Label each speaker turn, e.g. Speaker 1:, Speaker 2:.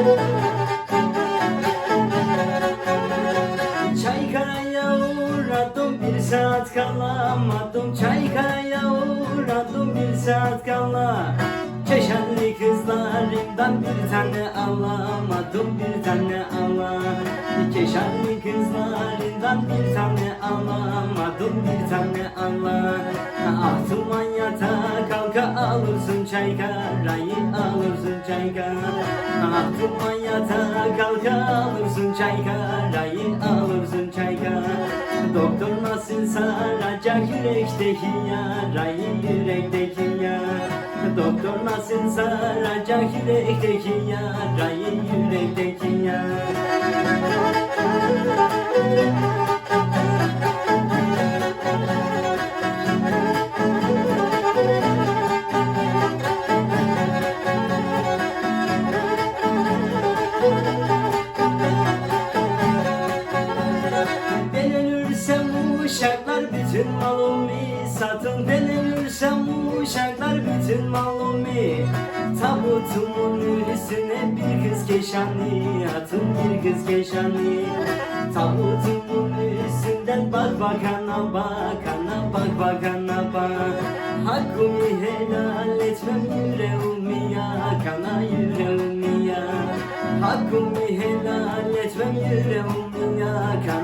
Speaker 1: Çaykara'ya saat kalamadım Çaykara'ya uğradım bir saat kala. Çeşenli kızlarımdan bir tane alamadım bir tane ala Çeşenli kızlarından bir tane alamadım bir tane ala Ah tuman yata kalka alırsın çaykarayı alırsın çaykara Ah tuman yata kalka alırsın çaykarayı alırsın çaykara Doktor nasıl saracak yürekteki yarayı yürekteki yara Doktor nasıl saracak yürekteki yarayı yürekteki yara bütün malımı satın Ben ölürsem bu uşaklar bütün malımı Tabutumun üstüne bir kız keşanlı Atın bir kız keşanlı. Tabutumun üstünden bak bakana bakana Bak bakana bak. Hakkımı helal etmem yüreğimi yakana yüreğimi ya. Hakkımı helal etmem yüreğimi yakana